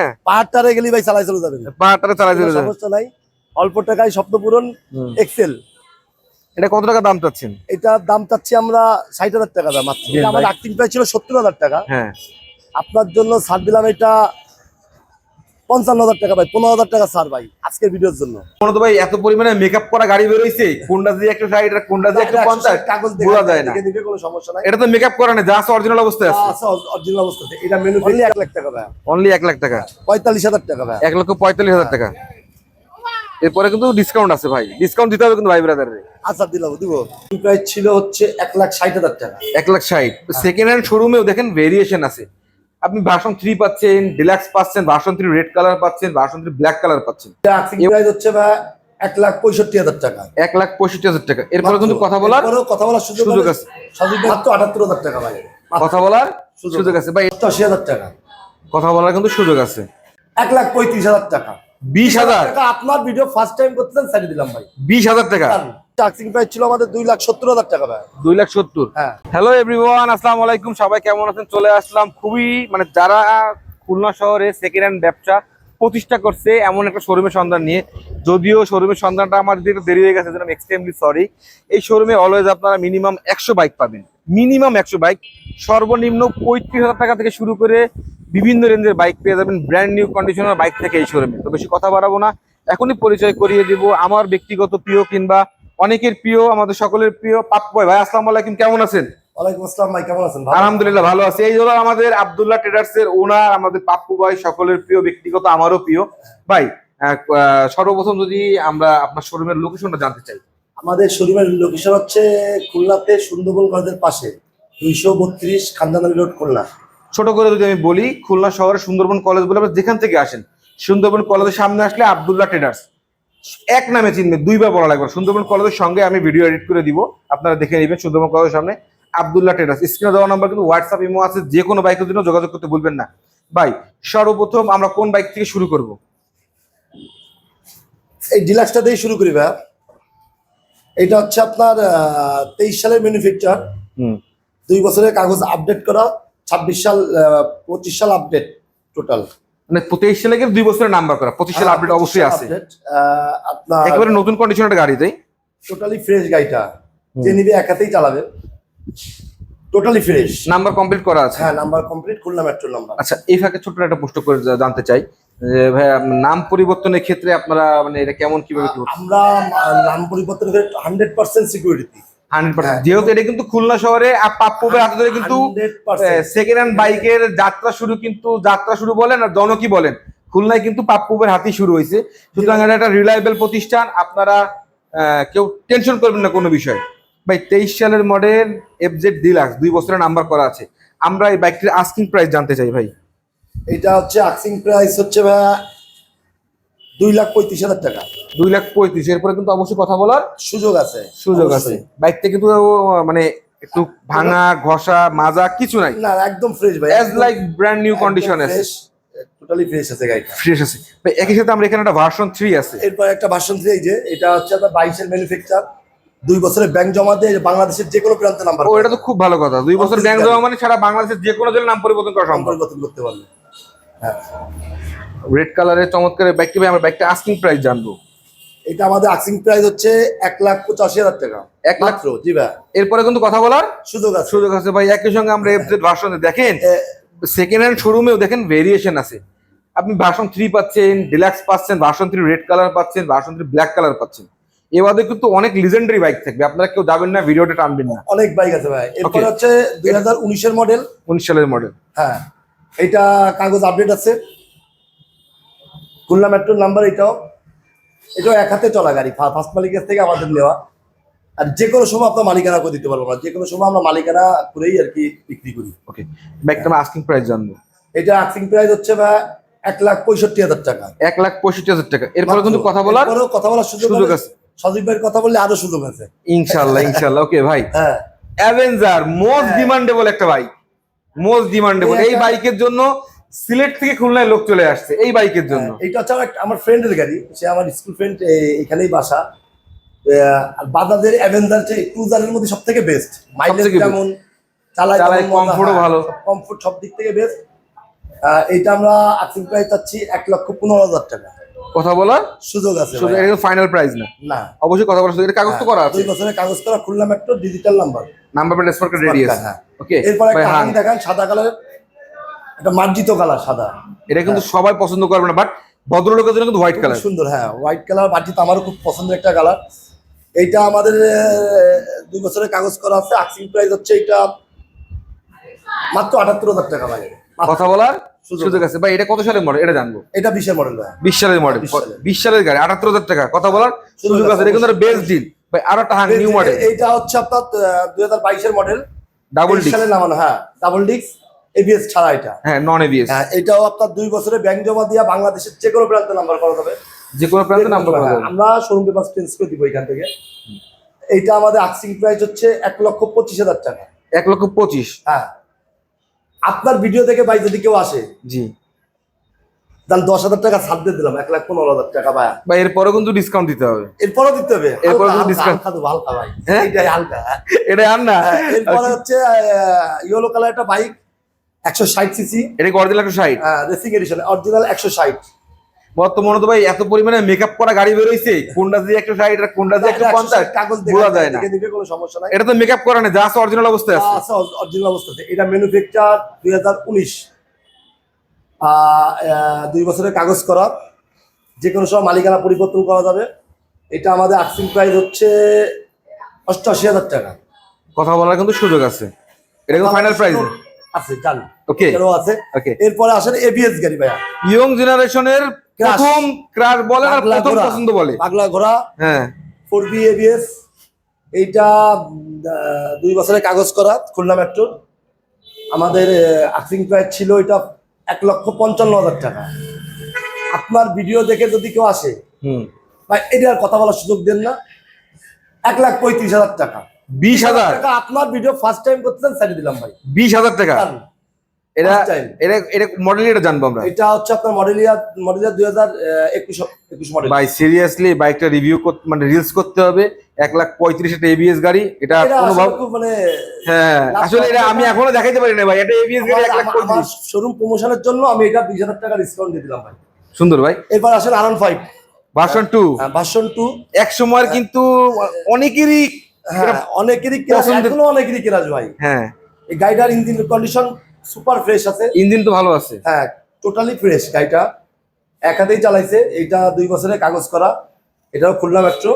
হ্যাঁ। পাহাড়টারে গেলি ভাই চালাই চলে যাবেন পাহাড়টারে চালাই চলে যাবে। সমস্যা নাই। অল্প টাকায় শব্দ পূরণ এক্সেল এটা কত টাকা দাম চাচ্ছেন? এটার দাম চাচ্ছি আমরা ষাট হাজার টাকা দাম এটা আমার আর্থিক প্রায় ছিল সত্তর হাজার টাকা। হ্যাঁ। আপনার জন্য ছাড় দিলাম এটা পঞ্চান্ন হাজার টাকা ভাই পনেরো হাজার টাকা ছাড় ভাই আজকের ভিডিওর জন্য। মনে তো ভাই এত পরিমাণে মেকআপ করা গাড়ি বেরোইছে কোনটা দিয়ে একটু ষাট আর কোনটা দিয়ে একটু পঞ্চাশ কাগজ বোঝা যায় না। কোনো সমস্যা নাই। এটা তো মেকআপ করা নেই যা আছে অরিজিনাল অবস্থায় আছে। অরিজিনাল অবস্থাতে এটা মেনু অনলি এক লাখ টাকা ভাই। অনলি এক লাখ টাকা। পঁয়তাল্লিশ হাজার টাকা ভাই। এক লক্ষ পঁয়তাল্লিশ হাজার টাকা। এরপরে কিন্তু ডিসকাউন্ট আছে ভাই ডিসকাউন্ট দিতে হবে কিন্তু ভাই ব্রাদারের আচ্ছা দিলাম দিব। প্রাইস ছিল হচ্ছে এক লাখ ষাট হাজার টাকা। এক লাখ ষাট। সেকেন্ড হ্যান্ড শোরুমেও দেখেন ভেরিয়েশন আছে। আপনি ভার্সন থ্রি পাচ্ছেন ডিলাক্স পাচ্ছেন ভার্সন থ্রি রেড কালার পাচ্ছেন ভার্সন থ্রি ব্ল্যাক কালার পাচ্ছেন। প্রাইস হচ্ছে ভাই এক লাখ পঁয়ষট্টি হাজার টাকা। এক লাখ পঁয়ষট্টি হাজার টাকা। এরপরে কিন্তু কথা বলার কথা বলার সুযোগ আছে। মাত্র আটাত্তর হাজার টাকা ভাই। কথা বলার সুযোগ সুযোগ আছে। ভাই আশি হাজার টাকা। কথা বলার কিন্তু সুযোগ আছে। এক লাখ পঁয়ত্রিশ হাজার টাকা। বিশ হাজার আপনার ভিডিও ফার্স্ট টাইম করতেছেন দিলাম ভাই। বিশ হাজার টাকা। টাক্সিং প্রাইস ছিল আমাদের দুই লাখ সত্তর হাজার টাকা ভাই। দুই লাখ সত্তর। হ্যাঁ। হ্যালো এভরিওয়ান আসসালামু আলাইকুম। সবাই কেমন আছেন? চলে আসলাম খুবই মানে যারা খুলনা শহরে সেকেন্ড হ্যান্ড ব্যবসা প্রতিষ্ঠা করছে এমন একটা শোরুমের সন্ধান নিয়ে। যদিও শোরুমের সন্ধানটা আমাদের দেরি হয়ে গেছে এক্সট্রিমলি সরি এই শোরুমে অলওয়েজ আপনারা মিনিমাম একশো বাইক পাবেন। মিনিমাম একশো বাইক সর্বনিম্ন পঁয়ত্রিশ হাজার টাকা থেকে শুরু করে বিভিন্ন রেঞ্জের বাইক পেয়ে যাবেন ব্র্যান্ড নিউ কন্ডিশনার বাইক থেকে এই শোরুমে তো বেশি কথা বাড়াবো না এখনই পরিচয় করিয়ে দিব। আমার ব্যক্তিগত প্রিয় কিংবা অনেকের প্রিয় আমাদের সকলের প্রিয় পাপ্পু ভাই ভাই আসসালামু আলাইকুম কেমন আছেন? ওয়ালাইকুম আসসালাম ভাই কেমন আছেন? ভালো? আলহামদুলিল্লাহ ভালো আছি। এই হলো আমাদের আব্দুল্লাহ ট্রেডার্স এর ওনার আমাদের পাপ্পু ভাই সকলের প্রিয় ব্যক্তিগত আমারও প্রিয়। ভাই সর্বপ্রথম যদি আমরা আপনার শোরুমের লোকেশনটা জানতে চাই। আমাদের শোরুমের লোকেশন হচ্ছে খুলনাতে সুন্দরবন কলেজের পাশে দুইশো বত্রিশ খান্দানালি রোড খুলনা। ছোট করে যদি আমি বলি খুলনা শহরে সুন্দরবন কলেজ বলে আপনি যেখান থেকে আসেন সুন্দরবন কলেজের সামনে আসলে আবদুল্লাহ ট্রেডার্স। এক নামে চিনবে দুইবার বলা লাগবে সুন্দরবন কলেজের সঙ্গে আমি ভিডিও এডিট করে দিব আপনারা দেখে নেবেন সুন্দরবন কলেজের সামনে আব্দুল্লাহ ট্রেডার্স। স্ক্রিনে দেওয়া নাম্বার কিন্তু হোয়াটসঅ্যাপ ইমো আছে যে কোনো বাইকের জন্য যোগাযোগ করতে ভুলবেন না। ভাই সর্বপ্রথম আমরা কোন বাইক থেকে শুরু করব? এই ডিলাক্সটা দিয়ে শুরু করি ভাই এটা হচ্ছে আপনার তেইশ সালের ম্যানুফ্যাকচার হুম। দুই বছরের কাগজ আপডেট করা। ছাব্বিশ সাল পঁচিশ সাল আপডেট টোটাল মানে তেইশ সালে দুই বছরের নাম্বার করা। পঁচিশ সাল আপডেট অবশ্যই আছে। আপনার একেবারে নতুন কন্ডিশনের গাড়ি তাই টোটালি ফ্রেশ গাড়িটা। যে নিবে একাতেই চালাবে। টোটালি ফ্রেশ নাম্বার কমপ্লিট করা আছে। হ্যাঁ number complete Khulna metro number আচ্ছা এই ফাঁকে ছোট্ট একটা প্রশ্ন করে জানতে চাই। যে ভাই নাম পরিবর্তনের ক্ষেত্রে আপনারা মানে এটা কেমন কীভাবে আমরা নাম পরিবর্তন করে hundred percent security hundred percent. যেহেতু এটা কিন্তু খুলনা শহরে আর পাপ্পুবের হাতে ধরে কিন্তু সেকেন্ড হ্যান্ড বাইকের যাত্রা শুরু কিন্তু যাত্রা শুরু বলেন আর জনকি বলেন। খুলনায় কিন্তু পাপ্পুবের হাতেই শুরু হয়েছে। সুতরাং এটা একটা রিলায়েবল প্রতিষ্ঠান। আপনারা কেউ টেনশন করবেন না কোনো বিষয়। ভাই তেইশ সালের মডেল এফজেড ডিলাক্স দুই বছরের নাম্বার করা আছে। আমরা এই বাইকটির আস্কিং প্রাইস জানতে চাই ভাই। এটা হচ্ছে আক্সিং প্রাইস হচ্ছে ভাইয়া দুই লাখ পঁয়ত্রিশ হাজার টাকা। দুই লাখ পঁয়ত্রিশ এরপরে কিন্তু অবশ্যই কথা বলার সুযোগ আছে। সুযোগ আছে। বাইকটা কিন্তু মানে একটু ভাঙা ঘষা মাজা কিছু নাই। না একদম ফ্রেশ ভাই as like brand new condition আছে। টোটালি ফ্রেশ আছে গাড়িটা। ফ্রেশ আছে। ভাই একই সাথে আমরা এখানে একটা ভার্সন থ্রি আছে। এরপর একটা ভার্সন থ্রি এই যে এটা হচ্ছে আপনার বাইশের ম্যানুফ্যাকচার দুই বছরের ব্যাংক জমা দিয়ে বাংলাদেশের যে কোনো প্রান্তে নাম্বার ও এটা তো খুব ভালো কথা। দুই বছর ব্যাংক। দেওয়া মানে সারা বাংলাদেশের যে কোনো জেলার নাম পরিবর্তন করা সম্ভব। পরিবর্তন করতে পারবে রেড কালারের চমৎকার বাইকটি ভাই আমরা বাইকটা আস্কিং প্রাইস জানব। এটা আমাদের আক্সিং প্রাইস হচ্ছে এক লাখ পঁচাশি হাজার টাকা। এক লাখ? জি ভাই। এরপরে কিন্তু কথা বলার সুযোগ আছে। সুযোগ আছে ভাই একই সঙ্গে আমরা এফজেড ভার্সনে দেখেন সেকেন্ড হ্যান্ড শোরুমেও দেখেন ভেরিয়েশন আছে। আপনি ভার্সন থ্রি পাচ্ছেন ডিলাক্স পাচ্ছেন ভার্সন থ্রি রেড কালার পাচ্ছেন ভার্সন থ্রি ব্ল্যাক কালার পাচ্ছেন। এবারে কিন্তু অনেক লিজেন্ডারি বাইক থাকবে আপনারা কেউ যাবেন না ভিডিওটা টানবেন না। অনেক বাইক আছে ভাই। এরপর হচ্ছে দুই হাজার উনিশের মডেল উনিশ সালের মডেল হ্যাঁ। এটা কাগজ আপডেট আছে। খুলনা মেট্রোর নাম্বার এটাও। এটাও এক হাতে চলা গাড়ি ফার্স্ট মালিকের থেকে আমাদের নেওয়া। আর যে কোনো সময় আপনার মালিকানা করে দিতে পারব না। যে কোনো সময় আমরা মালিকানা করেই আর কি বিক্রি করি। ওকে বাইকটা আমরা আস্কিং প্রাইস জানব। এটা আক্সিং প্রাইস হচ্ছে ভাই এক লাখ পঁয়ষট্টি হাজার টাকা। এক লাখ পঁয়ষট্টি হাজার টাকা। এরপরে কিন্তু কথা বলার কথা বলার সুযোগ আছে। সজীব ভাইয়ের কথা বললে আরও সুযোগ আছে। ইনশাল্লাহ ইনশাল্লাহ ওকে ভাই। হ্যাঁ। Avenger most. ডিমান্ডেবল একটা বাইক মোস্ট ডিমান্ডেবল এই বাইকের জন্য সিলেট থেকে খুলনায় লোক চলে আসছে এই বাইকের জন্য। হ্যাঁ, এটা হচ্ছে আমার একটা- আমার ফ্রেন্ডের গাড়ি সে আমার স্কুল ফ্রেন্ড এখানেই বাসা। আর বাজাজের অ্যাভেঞ্জার যে ক্রুজারের মধ্যে সব থেকে বেস্ট মাইলেজ যেমন চালায় চালায়, comfort ভালো। কমফোর্ট সব দিক থেকে বেস্ট এইটা আমরা আর্থিক প্রাইস চাচ্ছি এক লক্ষ পনেরো হাজার টাকা। কথা বলা সুযোগ আছে ভাই। ফাইনাল প্রাইস না। না। অবশ্যই কথা বলা শুধু এটা কাগজ তো করা আছে। দুই বছরের কাগজ করা Khulna metro digital number number plate spot ready আছে হ্যাঁ। ওকে এরপর একটা হানি দেখান সাদা কালারের একটা মার্জিত কালার সাদা। এটা কিন্তু সবাই পছন্দ করবে না বাট ভদ্রলোকের জন্য কিন্তু হোয়াইট কালার সুন্দর হ্যাঁ। হোয়াইট কালার মার্জিত আমারও খুব পছন্দের একটা কালার। এইটা আমাদের দুই বছরের কাগজ করা আছে আক্সিং প্রাইস হচ্ছে এটা মাত্র আটাত্তর হাজার টাকা মাত্র। কথা বলার সুযোগ। আছে। ভাই এটা কত সালের মডেল এটা জানব। এটা বিশের মডেল ভাই। বিশ সালের মডেল 20 সালের। বিশ সালের গাড়ি আটাত্তর হাজার টাকা। কথা বলার সুযোগ আছে এটা কিন্তু। বেস্ট ডিল ভাই আরও একটা হাং নিউ মডেল এইটা হচ্ছে আপনার দুই হাজার বাইশের মডেল ডাবল ডিস্ক সালে নামানো হ্যাঁ ডাবল ডিস্ক এবিএস ছাড়া এটা। হ্যাঁ নন এবিএস হ্যাঁ এটাও আপনার দুই বছরে ব্যাংক জমা দিয়ে বাংলাদেশের যে কোনো প্রান্তে নাম্বার করা যাবে। যে কোনো প্রান্তে নাম্বার করা যাবে। আমরা শোরুম পেপার চেঞ্জ করে দিব এখান থেকে। এইটা আমাদের আক্সিং প্রাইস হচ্ছে এক লক্ষ পঁচিশ হাজার টাকা। এক লক্ষ পঁচিশ। হ্যাঁ। আপনার ভিডিও দেখে ভাই যদি কেউ আসে জি। তাহলে দশ হাজার টাকা ছাড় দিয়ে দিলাম এক লাখ পনেরো হাজার টাকা ভাই ভাই এরপরেও কিন্তু ডিসকাউন্ট দিতে হবে। এরপরও দিতে হবে। এরপরও হালকা, কিন্তু discount। হালকা দেবো, হালকা ভাই। হ্যাঁ? এইটাই হালকা। এটা আর না? হ্যাঁ, এরপরে হচ্ছে ইয়েলো কালার একটা বাইক একশো ষাট সিসি এটা অরিজিনাল একশো ষাট? রেসিং এডিশন অরিজিনাল একশো ষাট। বর্তমানে তো ভাই এত পরিমাণে মেকআপ করা গাড়ি বেরোইছে। কোনটা দিয়ে একশো ষাট আর কোনটা দিয়ে একশো পঞ্চাশ? কাগজ বোঝা যায় না। কোনো সমস্যা নাই। এটা তো মেকআপ করা না যা আছে অরিজিনাল অবস্থায় আছে। অরিজিনাল অবস্থাতে। এটা ম্যানুফ্যাকচার দুই হাজার উনিশ। দুই বছরের কাগজ করা। যে কোনো সময় মালিকানা পরিবর্তন করা যাবে। এটা আমাদের আর্থিং প্রাইস হচ্ছে অষ্টআশি হাজার টাকা। কথা বলার কিন্তু সুযোগ আছে। এটা কিন্তু ফাইনাল প্রাইস আছে জান। ওকে এটাও আছে। ওকে এরপরে আসেন এবিএস গাড়ি ভাইয়া। ইয়ং জেনারেশনের প্রথম ক্রাশ বলে আর পাগলা প্রথম পছন্দ বলে। পাগলা ঘোড়া হ্যাঁ ফোর বি এবিএস এইটা দুই বছরের কাগজ করা খুলনা মেট্রো আমাদের প্রাইস ছিল এটা এক লক্ষ পঞ্চান্ন হাজার টাকা। আপনার ভিডিও দেখে যদি কেউ আসে হুম। ভাই এটার কথা বলার সুযোগ দেন না। এক লাখ পঁয়ত্রিশ হাজার টাকা। বিশ হাজার? টাকা আপনার ভিডিও ফার্স্ট টাইম করতেছেন সাইড দিলাম ভাই। বিশ হাজার টাকা। এটা এটা এটা জানব আমরা। এটা হচ্ছে আপনার মডেলিয়া মডেলিয়া দুই হাজার একুশ একুশ মডেল ভাই সিরিয়াসলি বাইকটা রিভিউ মানে রিলস করতে হবে। এক লাখ পঁয়ত্রিশ একটা এবিএস গাড়ি এটা কোনো মানে হ্যাঁ আসলে এটা আমি এখনও পারি না ভাই এটা এবিএস গাড়ি এক লাখ পঁয়ত্রিশ। শোরুম প্রমোশনের জন্য আমি এটা বিশ হাজার টাকা ডিসকাউন্ট দিয়ে দিলাম ভাই। সুন্দর ভাই। এরপর আসেন আরন five version two version two এক সময়ের কিন্তু অনেকেরই হ্যাঁ অনেকেরই পছন্দের- অনেকেরই ভাই হ্যাঁ। এই গাড়িটার ইঞ্জিন কন্ডিশন সুপার ফ্রেশ আছে। ইঞ্জিন তো ভালো আছে। হ্যাঁ টোটালি ফ্রেশ গাড়িটা। এক হাতেই চালাইছে এইটা দুই বছরের কাগজ করা। এটাও খুলনা মেট্রো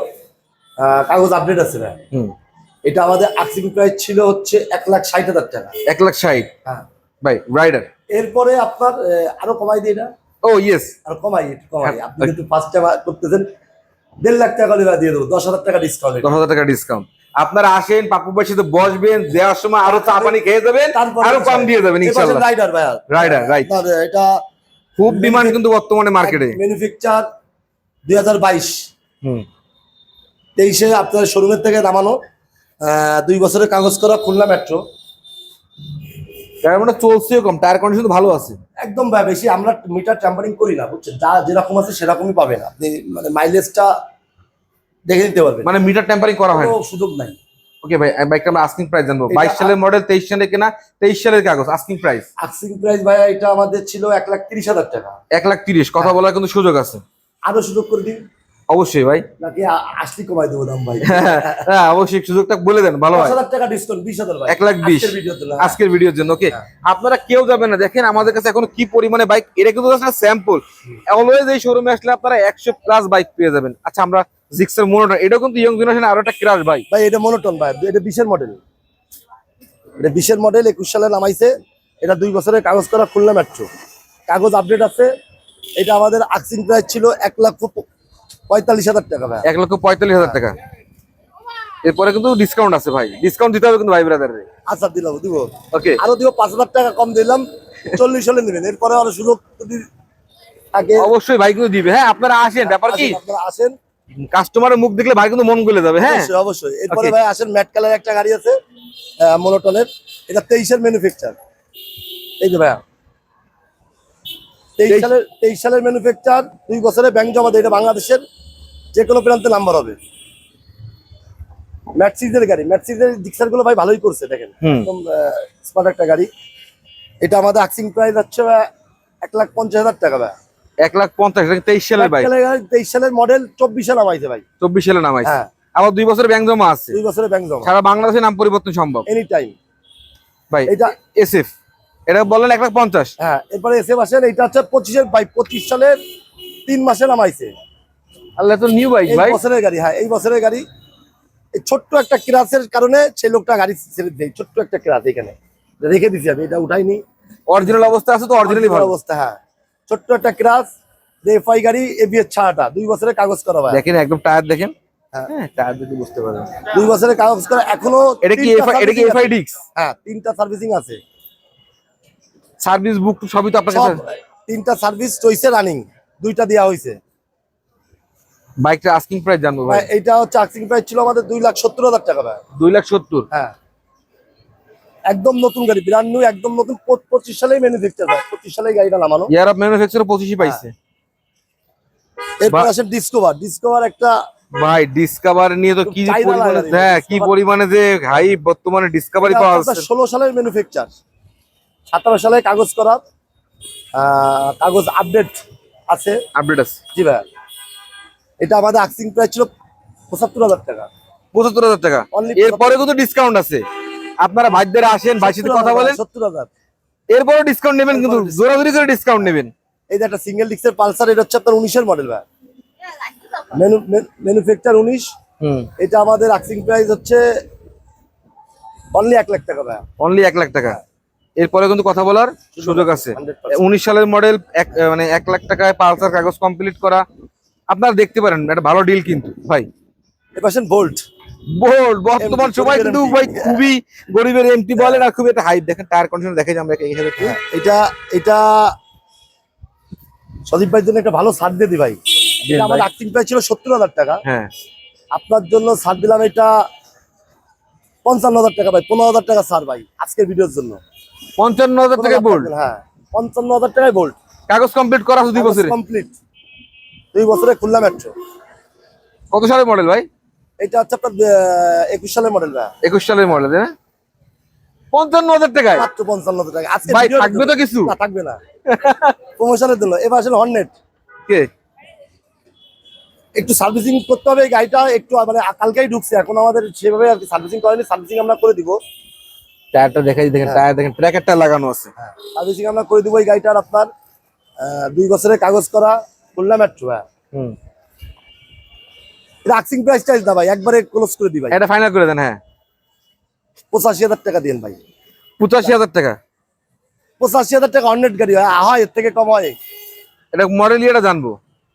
কাগজ আপডেট আছে ভাই। হুম। এটা আমাদের আর্থিং প্রাইস ছিল হচ্ছে এক লাখ ষাট হাজার টাকা। এক লাখ ষাট? হ্যাঁ। ভাই রাইডার এরপরে আপনার আরও কমাই দিই না? ও ইয়েস আরও কমাই কমাই। হ্যাঁ, আপনি কিন্তু ফার্স্ট টাইম করতেছেন দেড় লাখ টাকা করে দিয়ে দেবো। দশ হাজার টাকা ডিসকাউন্ট দশ হাজার টাকা ডিসকাউন্ট আপনারা আসেন পাপ্পু ভাইয়ের সাথে বসবেন দেওয়ার সময় আরও চা পানি খেয়ে যাবেন আরও কম দিয়ে যাবেন রাইডার ভাইয়া। Right. আপনার, এটা খুব ডিমান্ড কিন্তু বর্তমানে মার্কেটে ম্যানুফ্যাকচার দুই হাজার বাইশ। তেইশে আপনার শোরুমের থেকে নামানো দুই বছরের কাগজ করা খুলনা মেট্রো তার মানে চলছেও কম টায়ার কন্ডিশন ভালো আছে। একদম ভাই বেশি আমরা মিটার ট্যাম্পারিং করি না বুঝছেন? যা যেরকম আছে সেরকমই পাবেন আপনি। মানে মাইলেজটা দেখে নিতে পারবেন মানে মিটার টেম্পারিং করা হয় সুযোগ নাই। ওকে ভাই বাইকটা আমরা আস্কিং প্রাইস জানব। বাইশ সালের মডেল তেইশ সালে কেনা তেইশ সালের কাগজ আস্কিং প্রাইস আস্কিং প্রাইস ভাইয়া এটা আমাদের ছিল এক লাখ তিরিশ হাজার টাকা। এক লাখ তিরিশ কথা বলার কিন্তু সুযোগ আছে। আরও সুযোগ করে দিন। অবশ্যই ভাই। নাকি আসলি কমাই দেবো দাম ভাই। হ্যাঁ অবশ্যই সুযোগটা বলে দেন ভালো হয়। টাকা ডিসকাউন্ট বিশ হাজার এক লাখ বিশ। আজকের ভিডিওর জন্য ওকে হ্যাঁ। আপনারা কেউ যাবেন না দেখেন আমাদের কাছে এখন কি পরিমাণে বাইক এটা কিন্তু স্যাম্পল অলওয়েজ এই শোরুমে আসলে আপনারা একশো প্লাস বাইক পেয়ে যাবেন। আচ্ছা আমরা জিক্সের মোনোটা এটা কিন্তু ইয়ং জেনারেশন আরও একটা ক্রাশ বাইক ভাই এটা মনোটন ভাই এটা বিশের মডেল এটা বিশের মডেল একুশ সালে নামাইছে। এটা দুই বছরের কাগজ করা খুললাম মেট্রো কাগজ আপডেট আছে। এটা আমাদের আক্সিং প্রাইস ছিল এক লাখ পঁয়তাল্লিশ হাজার টাকা ভাই। এক লক্ষ পঁয়তাল্লিশ হাজার টাকা। এরপরে কিন্তু ডিসকাউন্ট আছে ভাই। ডিসকাউন্ট দিতে হবে কিন্তু ভাই ব্রাদারে আচ্ছা দিলাম দিব। ওকে আরও দিব পাঁচ হাজার টাকা কম দিলাম। চল্লিশ হলে নেবেন। এরপরে আরও সুযোগ যদি থাকে। অবশ্যই ভাই কিন্তু দিবে। হ্যাঁ আপনারা আসেন। ব্যাপার কি? আসেন, আপনারা আসেন। কাস্টমারের মুখ দেখলে ভাই কিন্তু মন গলে যাবে হ্যাঁ? অবশ্যই অবশ্যই। এরপরে ভাই আসেন ম্যাট কালার একটা গাড়ি আছে মনোটনের এটা তেইশের ম্যানুফ্যাকচার এই যে ভাইয়া। তেইশ সালের তেইশ সালের ম্যানুফ্যাকচার দুই বছরে ব্যাংক জমা দেয় এটা বাংলাদেশের যে কোনো প্রান্তে নাম্বার হবে। ম্যাটসিজের গাড়ি ম্যাটসিজের ডিক্সারগুলো ভাই ভালোই করছে দেখেন। একদম স্মার্ট একটা গাড়ি। এটা আমাদের আক্সিং প্রাইস হচ্ছে এক লাখ পঞ্চাশ হাজার টাকা ভাই। এক লাখ পঞ্চাশ তেইশ সালের বাইক তেইশ সালের মডেল চব্বিশে নামাইছে ভাই। চব্বিশ সালে নামাইছে। হ্যাঁ। আবার দুই বছরের ব্যাংক জমা আছে। দুই বছরের ব্যাংক জমা। সারা বাংলাদেশে নাম পরিবর্তন সম্ভব। এনি টাইম ভাই এটা এসএফ। এটা বললেন এক লাখ পঞ্চাশ। হ্যাঁ এরপরে এসে আসেন এটা হচ্ছে পঁচিশের ভাই পঁচিশ সালের তিন মাসে নামাইছে। আল্লাহ তো নিউ বাইক ভাই বছরের গাড়ি হ্যাঁ এই বছরের গাড়ি। এই ছোট্ট একটা ক্রাসের কারণে সেই লোকটা গাড়ি ছেড়ে দেয় ছোট্ট একটা ক্রাস এখানে। রেখে দিছি আমি এটা উঠাইনি। অরিজিনাল অবস্থা আছে তো অরিজিনালি ভালো। অবস্থা হ্যাঁ। ছোট্ট একটা ক্রাস এফআই গাড়ি এবিএস ছাড়াটা দুই বছরের কাগজ করা ভাই। দেখেন একদম টায়ার দেখেন। হ্যাঁ। হ্যাঁ টায়ার দেখে বুঝতে পারবেন। দুই বছরের কাগজ করা এখনও এটা কি এফআই এটা কি এফআই। ডিক্স হ্যাঁ তিনটা সার্ভিসিং আছে। সার্ভিস বুক সবই তো আপনার কাছে? তিনটা সার্ভিস চইছে রানিং দুইটা দেওয়া হয়েছে। বাইকটা আস্কিং প্রাইস জানব ভাই। এটা হচ্ছে আক্সিং প্রাইস ছিল আমাদের দুই লাখ সত্তর হাজার টাকা ভাই। দুই লাখ সত্তর? হ্যাঁ। একদম নতুন গাড়ি ব্র্যান্ড নিউ একদম নতুন। পঁচ- পঁচিশ সালেই ম্যানুফ্যাকচার ভাই পঁচিশ সালেই গাড়িটা নামানো। ইয়ার অফ ম্যানুফ্যাকচার পঁচিশই পাইছে। এরপর আসে ডিসকভার ডিসকভার একটা ভাই ডিসকভার নিয়ে তো কি পরিমাণে হ্যাঁ কি পরিমাণে যে হাই বর্তমানে ডিসকভারি পাওয়া যাচ্ছে। ষোলো সালের ম্যানুফ্যাকচার সতেরো সালে কাগজ করা কাগজ আপডেট আছে। আপডেট আছে। জি ভাই। এটা আমাদের আক্সিং প্রাইস ছিল পঁচাত্তর হাজার টাকা। পঁচাত্তর হাজার টাকা। এরপরে কিন্তু ডিসকাউন্ট আছে। আপনারা ভাইদের আসেন ভাইয়ের সাথে কথা বলেন। সত্তর হাজার। এরপরে ডিসকাউন্ট নেবেন কিন্তু জোরাজোরি করে ডিসকাউন্ট নেবেন। এই যে একটা সিঙ্গেল ডিক্সের পালসার এটা হচ্ছে আপনার উনিশের মডেল ভাই। ম্যানুফ্যাকচার উনিশ। হুম। এটা আমাদের আক্সিং প্রাইস হচ্ছে অনলি এক লাখ টাকা ভাই। অনলি এক লাখ টাকা। এরপরে কিন্তু কথা বলার সুযোগ আছে। উনিশ সালের মডেল এক মানে এক লাখ টাকায় পালসার কাগজ কমপ্লিট করা আপনারা দেখতে পারেন একটা ভালো ডিল কিন্তু ভাই। ভোল্ট বোল্ড বর্তমান সময় কিন্তু ভাই খুবই গরিবের এমটি খুবই একটা দেখেন টায়ার কন্ডিশন দেখে যে আমরা এইখানে এটা এটা সদীপ ভাইয়ের জন্য একটা ভালো ছাড় দিয়ে দি ভাই। আমার। আক্সিং ছিল সত্তর হাজার টাকা। হ্যাঁ। আপনার জন্য ছাড় দিলাম এটা পঞ্চান্ন হাজার টাকা ভাই পনেরো হাজার টাকা ছাড় ভাই আজকের ভিডিওর জন্য। পঞ্চান্ন হাজার টাকায় বোল্ড হ্যাঁ পঞ্চান্ন হাজার টাকায় বোল্ট কাগজ কমপ্লিট করা আছে দুই বছরে? কমপ্লিট দুই বছরে খুলনা মেট্রো কত সালের মডেল ভাই? এটা হচ্ছে আপনার একুশ সালের মডেল ভাই। একুশ সালের মডেল না? পঞ্চান্ন হাজার টাকায়? মাত্র পঞ্চান্ন হাজার টাকা আজকে ভাই, থাকবে তো কিছু? না থাকবে না। প্রমোশনের জন্য। এবার আসলে হর্নেট কে? একটু সার্ভিসিং করতে হবে এই গাড়িটা। একটু মানে কালকেই ঢুকছে। এখন আমাদের সেভাবে আর কি সার্ভিসিং করেনি। সার্ভিসিং আমরা করে দিব। টায়ারটা দেখাই দেখেন টায়ার দেখেন ট্র্যাকেরটা লাগানো আছে। সার্ভিসিং আমরা করে দিব এই গাড়িটার আপনার দুই বছরের কাগজ করা খুলনা মেট্রো হ্যাঁ। হুম। আক্সিং প্রাইস চাইজ না ভাই একবারে ক্লোজ করে দিই ভাই। এটা ফাইনাল করে দেন হ্যাঁ। পঁচাশি হাজার টাকা দিন ভাই। পঁচাশি হাজার টাকা? পঁচাশি হাজার টাকা হর্নেট গাড়ি হয়। হয় এর থেকে কম হয়। এটা মডেল ইয়েটা জানব?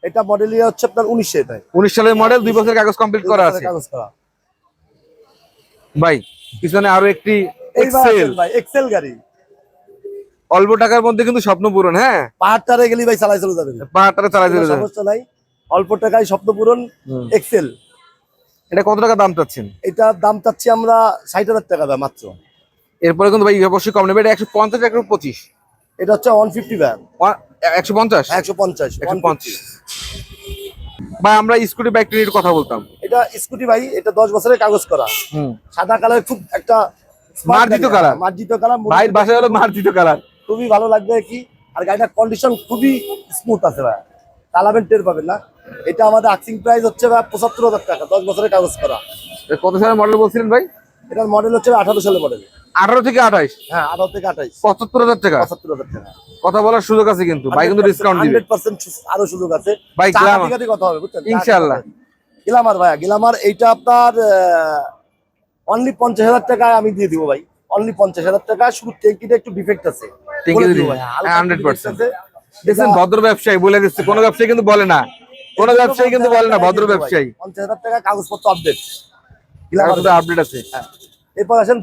এটা মডেল ইয়ে হচ্ছে আপনার উনিশশো এটাই উনিশ সালের মডেল দুই বছর কাগজ কমপ্লিট করা আছে। কাগজ করা। ভাই পিছনে আরও একটি এক্সেল ভাই এক্সেল গাড়ি। অল্প টাকার মধ্যে কিন্তু স্বপ্ন পূরণ হ্যাঁ? পাহাড়টারে গেলি ভাই চালাই চলে যাবেন। পাহাড়টা চালাই চলে যাবে সমস্যা নাই অল্প টাকায় স্বপ্ন পূরণ এক্সেল এটা কত টাকা দাম চাচ্ছেন? এটার দাম চাচ্ছি আমরা ষাট হাজার টাকা দাম মাত্র। এরপরে কিন্তু ভাই অবশ্যই কম নেবে এটা একশো পঞ্চাশ একশো পঁচিশ। এটা হচ্ছে ওয়ান ফিফটি ভ্যান একশো পঞ্চাশ? একশো পঞ্চাশ একশো পঞ্চাশ। ভাই আমরা স্কুটি বাইক নিয়ে কথা বলতাম। এটা স্কুটি ভাই এটা দশ বছরের কাগজ করা। সাদা কালার খুব একটা মার্জিত colour। মার্জিত কালার ভাইয়ের বাসায় হলো মার্জিত কালার। খুবই ভালো লাগবে কি? আর গাড়িটার কন্ডিশন খুবই স্মুথ আছে ভাই। চালাবেন টের পাবেন না। এটা আমাদের আক্সিং প্রাইস হচ্ছে ভাই পঁচাত্তর হাজার টাকা দশ বছরের কাগজ করা। কত সালের মডেল বলছিলেন ভাই? এটার মডেল হচ্ছে আঠারো সালের মডেল আঠারো থেকে আঠাইশ? হ্যাঁ আঠারো থেকে আঠাইশ। পঁচাত্তর হাজার টাকা? পঁচাত্তর হাজার টাকা। কথা বলার সুযোগ আছে কিন্তু। ভাই কিন্তু ডিসকাউন্ট দিবে। হান্ড্রেড পার্সেন্ট আরও সুযোগ আছে। ভাই, গ্লামার। কথা হবে বুঝছেন? ইনশাআল্লাহ। গ্লামার ভাইয়া গ্লামার এইটা আপনার অনলি পঞ্চাশ হাজার টাকায় আমি দিয়ে দিব ভাই। অনলি পঞ্চাশ হাজার টাকা শুধু ট্যাঙ্কিটা একটু ডিফেক্ট আছে। ট্যাঙ্কিতে বলে দিব defect? ভাই, হালকা হ্যাঁ, একটু defect 100% আছে। দেখছেন ভদ্র ব্যবসায়ী বলে দিচ্ছে কোনো ব্যবসায়ী কিন্তু বলে না। কোনো ব্যবসায়ী কিন্তু বলে না ভদ্র ব্যবসায়ী। পঞ্চাশ হাজার টাকা কাগজপত্র আপডেট আপডেট আছে। এরপর আসেন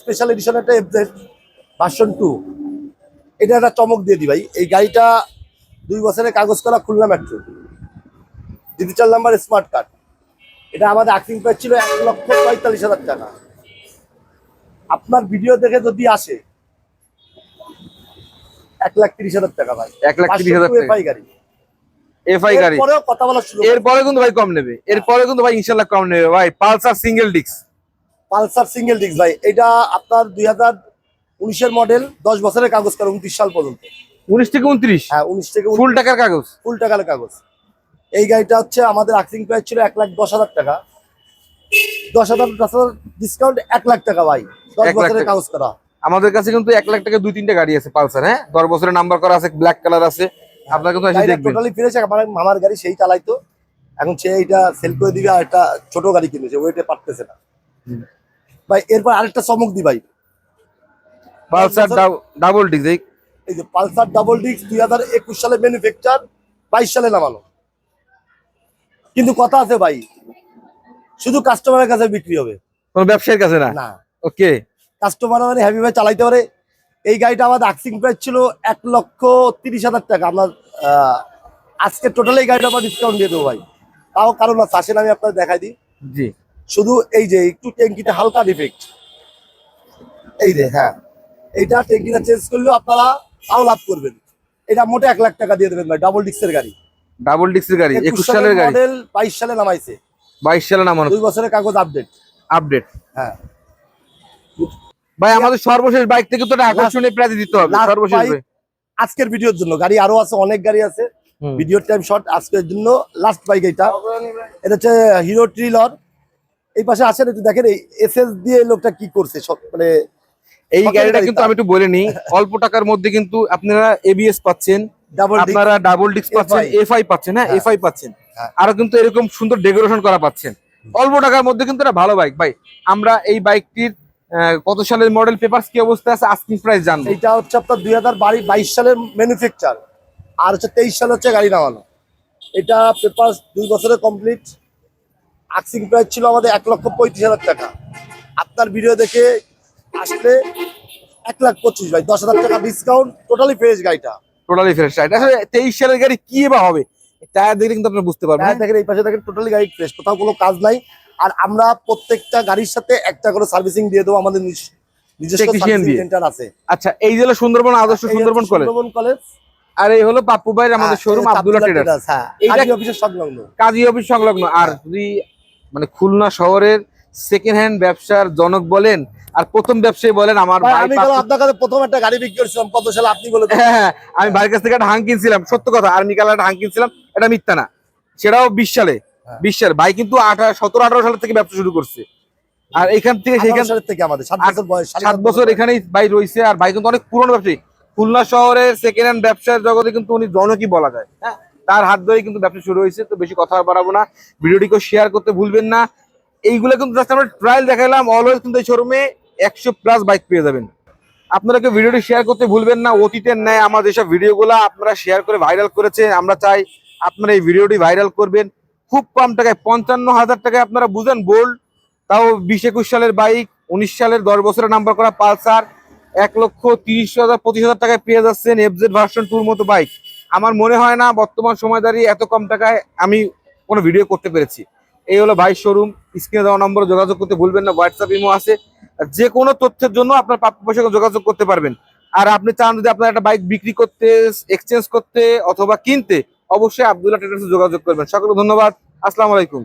স্পেশাল এডিশন একটা এফজেড ভার্সন টু এটা একটা চমক দিয়ে দি ভাই। এই গাড়িটা দুই বছরের কাগজ করা Khulna metro digital number smart card এটা আমাদের আক্সিং প্রাইস ছিল এক লক্ষ পঁয়তাল্লিশ হাজার টাকা। আপনার ভিডিও দেখে যদি আসে এক লাখ তিরিশ হাজার টাকা ভাই। এক লাখ তিরিশ হাজার এফআই গাড়ি। এফআই গাড়ি। এরপরেও কথা সুযোগ এরপরে কিন্তু ভাই কম নেবে। এরপরে কিন্তু ভাই ইনশাল্লাহ কম নেবে। ভাই Pulsar single disc Pulsar single disc ভাই। এটা আপনার দুই হাজার উনিশের মডেল দশ বছরের কাগজ করা উনত্রিশ সাল পর্যন্ত। উনিশ থেকে উনত্রিশ? হ্যাঁ উনিশ থেকে ফুল টাকার কাগজ? ফুল টাকার কাগজ। এই গাড়িটা হচ্ছে আমাদের আক্সিং প্রাইস ছিল এক লাখ দশ হাজার টাকা। দশ হাজার দশ হাজার ডিসকাউন্ট এক লাখ টাকা ভাই। দশ বছরের। কাগজ করা। আমাদের কাছে কিন্তু এক লাখ টাকা দুই তিনটা গাড়ি আছে পালসার হ্যাঁ? দশ বছরের নাম্বার করা আছে ব্ল্যাক কালার আছে। আপনারা কিন্তু এসে দেখবেন। টোটালি ফিরেছে আমার মামার গাড়ি সেই চালাইতো। এখন সে এইটা সেল করে দিবে আর একটা ছোট গাড়ি কিনেছে ওইটা পারতেছে না। ভাই এরপর আরেকটা চমক দি ভাই। পালসার ডাবল ডিস্ক এই এই যে পালসার ডাবল ডিস্ক দুই হাজার একুশ সালে ম্যানুফ্যাকচার বাইশ সালে নামানো কিন্তু কথা আছে ভাই শুধু কাস্টমারের কাছে বিক্রি হবে। কোনো ব্যবসায়ীর কাছে না? না। ওকে। কাস্টমার মানে হ্যাপি ভাই চালাইতে পারে। এই গাড়িটা আমার আক্সিং প্রাইস ছিল এক লক্ষ তিরিশ হাজার টাকা। আমরা আহ, আজকে টোটাল এই গাড়িটা আমরা ডিসকাউন্ট দিয়ে দেবো ভাই। তাও কারণ না আসেন আমি আপনার দেখাই দিই। জি। শুধু এই যে একটু ট্যাঙ্কিতে হালকা ডিফেক্ট এই যে হ্যাঁ। এইটা ট্যাঙ্কিটা চেঞ্জ করলেও আপনারা তাও লাভ করবেন। এটা মোটে এক লাখ টাকা দিয়ে দেবেন ভাই ডাবল ডিস্কের গাড়ি। ডাবল ডিস্কের গাড়ি একুশ সালের গাড়ি। মডেল বাইশ সালে নামাইছে। বাইশ সালে নামানো। দুই বছরের কাগজ আপডেট আপডেট হ্যাঁ। ভাই আমাদের সর্বশেষ বাইক থেকে তো আকর্ষণীয় প্রাইজ দিতে হবে সর্বশেষ আজকের ভিডিওর জন্য। গাড়ি আরও আছে অনেক গাড়ি আছে। ভিডিওর টাইম শর্ট আজকের জন্য লাস্ট বাইক এটা। এটা হচ্ছে হিরো ট্রিলর এই পাশে আসেন একটু দেখেন এই এসএস দিয়ে লোকটা কি করছে সব মানে এই গাড়িটা কিন্তু আমি একটু বলে নিই অল্প টাকার মধ্যে কিন্তু আপনারা এবিএস পাচ্ছেন। আপনারা ডাবল ডিস্ক পাচ্ছেন এফআই পাচ্ছেন হ্যাঁ হ্যাঁ। এফআই পাচ্ছেন। হ্যাঁ। আরও কিন্তু এরকম সুন্দর ডেকোরেশন করা পাচ্ছেন। অল্প টাকার মধ্যে কিন্তু এটা ভালো বাইক ভাই আমরা এই বাইকটির কত সালের মডেল পেপারস কি অবস্থা আছে আস্কিং প্রাইস জানব। এইটা হচ্ছে আপনার দুই হাজার বাইশ সালের ম্যানুফ্যাকচার আর হচ্ছে তেইশ সালে হচ্ছে গাড়ি নামানো। এটা পেপার দুই বছরের কমপ্লিট আক্সিং প্রাইস ছিল আমাদের এক লক্ষ পঁয়ত্রিশ হাজার টাকা। আপনার ভিডিও দেখে আসলে এক লাখ পঁচিশ ভাই দশ হাজার টাকা ডিসকাউন্ট টোটালি ফ্রেশ গাড়িটা। টোটালি ফ্রেশ রাইট আসলে তেইশ সালের গাড়ি কি বা হবে টায়ার দেখলে কিন্তু আপনারা বুঝতে পারবেন। দেখেন এই পাশে দেখেন টোটালি গাড়ি ফ্রেশ কোথাও কোনো কাজ নাই। আর আমরা প্রত্যেকটা গাড়ির সাথে একটা করে সার্ভিসিং দিয়ে দেবো আমাদের নিজস্ব। সেন্টার আছে। আচ্ছা এই যে হলো সুন্দরবন আদর্শ সুন্দরবন কলেজ সুন্দরবন কলেজ আর এই হলো পাপ্পু ভাইয়ের আমাদের শোরুম আব্দুল্লাহ ট্রেডার্স হ্যাঁ। কাজী সংলগ্ন। কাজী অফিস সংলগ্ন। আর যদি মানে খুলনা শহরের সেকেন্ড হ্যান্ড ব্যবসার জনক বলেন আর প্রথম ব্যবসায়ী বলেন আমার আমি আপনার কাছে প্রথম একটা গাড়ি বিক্রি করছিলাম কত সালে আপনি বলে হ্যাঁ, আমি ভাইয়ের কাছ থেকে একটা হাং কিনছিলাম সত্য কথা আর্মি কালার একটা হাং কিনছিলাম এটা মিথ্যা না। সেটাও বিশ সালে হ্যাঁ। বিশ সালে। ভাই কিন্তু আঠারো সতেরো আঠারো সাল থেকে ব্যবসা শুরু করছে। আর এখান থেকে সেখান থেকে আমাদের সাত বছর এখানেই ভাই রয়েছে আর ভাই কিন্তু অনেক পুরনো ব্যবসায়ী। খুলনা শহরের সেকেন্ড হ্যান্ড ব্যবসার জগতে কিন্তু উনি জনকই বলা যায় হ্যাঁ? তার হাত ধরেই কিন্তু ব্যবসা শুরু হয়েছে তো বেশি কথা বাড়াবো না। ভিডিওটিকে শেয়ার করতে ভুলবেন না। এইগুলো কিন্তু আমরা ট্রায়াল দেখালাম অলওয়েজ কিন্তু এই শোরুমে একশো প্লাস বাইক পেয়ে যাবেন। আপনারা কেউ ভিডিওটি শেয়ার করতে ভুলবেন না, অতীতের ন্যায় আমার যেসব ভিডিওগুলো আপনারা শেয়ার করে ভাইরাল করেছে আমরা চাই আপনারা এই ভিডিওটি ভাইরাল করবেন। খুব কম টাকায়, পঞ্চান্ন হাজার টাকায় আপনারা বুঝেন বোল্ড তাও বিশ একুশ সালের বাইক উনিশ সালের দশ বছরের নাম্বার করা পালসার, এক লক্ষ তিরিশ হাজার, পঁচিশ হাজার টাকায় পেয়ে যাচ্ছেন এফজেড ভার্সন টুর মতো বাইক আমার মনে হয় না, বর্তমান সময় দাঁড়িয়ে এত কম টাকায় আমি কোনো ভিডিও করতে পেরেছি। এই হলো ভাই শোরুম স্ক্রিনে দেওয়া নম্বরে যোগাযোগ করতে ভুলবেন না হোয়াটসঅ্যাপ ইমো আছে। যে কোনো তথ্যের জন্য আপনার প্রাপ্য পয়সা যোগাযোগ করতে পারবেন। আর আপনি চান যদি আপনার একটা বাইক বিক্রি করতে এক্সচেঞ্জ করতে অথবা কিনতে, অবশ্যই আবদুল্লাহ ট্রেডার্সে যোগাযোগ করবেন। সকলকে ধন্যবাদ। আসসালামু আলাইকুম।